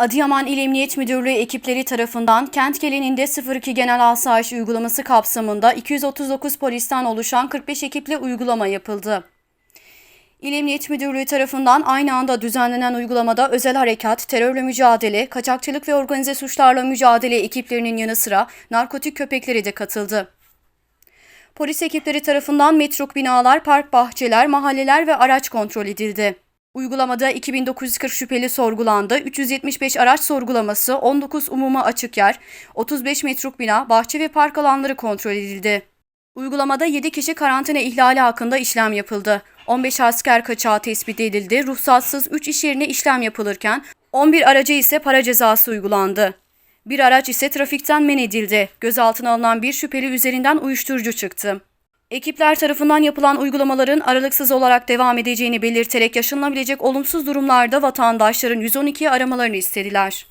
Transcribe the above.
Adıyaman İl Emniyet Müdürlüğü ekipleri tarafından kent geleninde 02 genel asayiş uygulaması kapsamında 239 polisten oluşan 45 ekiple uygulama yapıldı. İl Emniyet Müdürlüğü tarafından aynı anda düzenlenen uygulamada özel harekat, terörle mücadele, kaçakçılık ve organize suçlarla mücadele ekiplerinin yanı sıra narkotik köpekleri de katıldı. Polis ekipleri tarafından metruk binalar, park bahçeler, mahalleler ve araç kontrol edildi. Uygulamada 2940 şüpheli sorgulandı, 375 araç sorgulaması, 19 umuma açık yer, 35 metruk bina, bahçe ve park alanları kontrol edildi. Uygulamada 7 kişi karantina ihlali hakkında işlem yapıldı. 15 asker kaçağı tespit edildi, ruhsatsız 3 iş yerine işlem yapılırken 11 araca ise para cezası uygulandı. Bir araç ise trafikten men edildi. Gözaltına alınan bir şüpheli üzerinden uyuşturucu çıktı. Ekipler tarafından yapılan uygulamaların aralıksız olarak devam edeceğini belirterek yaşanılabilecek olumsuz durumlarda vatandaşların 112'yi aramalarını istediler.